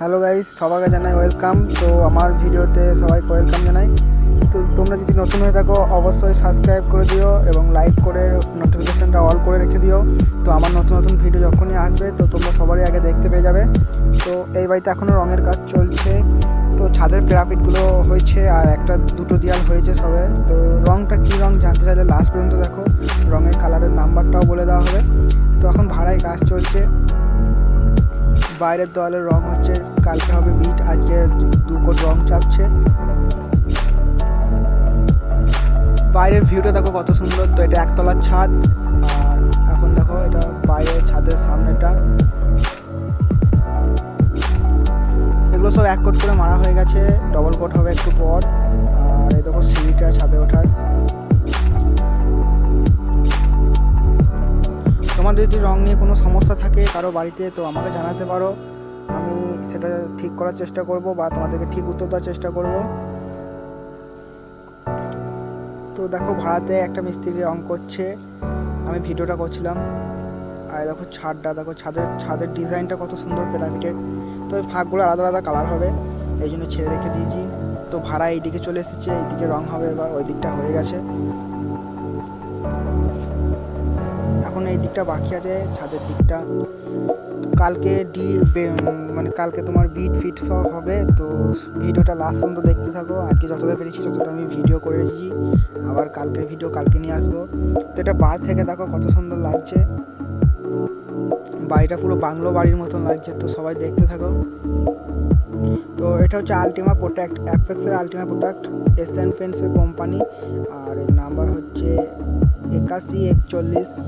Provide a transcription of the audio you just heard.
Hello guys সবাইকে জানাই welcome তো আমার ভিডিওতে সবাইকে ওয়েলকাম জানাই। তো তোমরা যদি নতুন হয়ে থাকো, অবশ্যই সাবস্ক্রাইব করে দিও এবং লাইক করে নোটিফিকেশানটা অল করে রেখে দিও। তো আমার নতুন নতুন ভিডিও যখনই আসবে, তো তোমরা সবারই আগে দেখতে পেয়ে যাবে। তো এই বাড়িতে এখনও রঙের কাজ চলছে। তো ছাদের প্যারাপিটগুলো হয়েছে আর একটা দুটো দেয়াল হয়েছে সবে। তো রঙটা কী রঙ জানতে চাইলে লাস্ট পর্যন্ত দেখো। রঙের কালারের বাইরের দেওয়ালের রং হচ্ছে, কালকে হবে বিট, আজকে দু রং চাপছে। বাইরের ভিউটা দেখো কত সুন্দর, তো এটা একতলার ছাদ, আর এখন দেখো এটা বাইরের ছাদের সামনেটা। এগুলো সব এক করে মারা হয়ে গেছে ডবল তোমাদের যদি রং নিয়ে কোনো সমস্যা থাকে কারও বাড়িতে, তো আমাকে জানাতে পারো। আমি সেটা ঠিক করার চেষ্টা করব বা তোমাদেরকে ঠিক উত্তর দেওয়ার চেষ্টা করব। তো দেখো ভাড়াতে একটা মিস্ত্রি রং করছে। আমি ভিডিওটা করছিলাম। আর দেখো ছাদটা, দেখো ছাদের ছাদের ডিজাইনটা কত সুন্দর পিরামিডের। তো ফাঁকগুলো আলাদা আলাদা কালার হবে, এই জন্য ছেড়ে রেখে দিয়েছি। তো ভাড়া এইদিকে চলে এসেছে, এইদিকে রং হবে, এবার ওই দিকটা হয়ে গেছে। এখন এই দিকটা বাকি আছে, ছাদের দিকটা। কালকে ডি মানে কালকে তোমার বিট ফিট সব হবে, তো ভিডিওটা লাস্ট পর্যন্ত দেখতে থাকো। আজকে যতটা পেরেছি ততটা আমি ভিডিও করে রেখেছি আবার কালকের ভিডিও কালকে নিয়ে আসব। তো এটা বার থেকে দেখো কত সুন্দর লাগছে। বাড়িটা পুরো বাংলো বাড়ির মতন লাগছে, তো সবাই দেখতে থাকো। তো এটা হচ্ছে আলটিমা প্রোডাক্ট অ্যাপেক্সের আলটিমা প্রোডাক্ট এস এসএন পেন্সের কোম্পানি আর নাম্বার হচ্ছে casi hecho listo.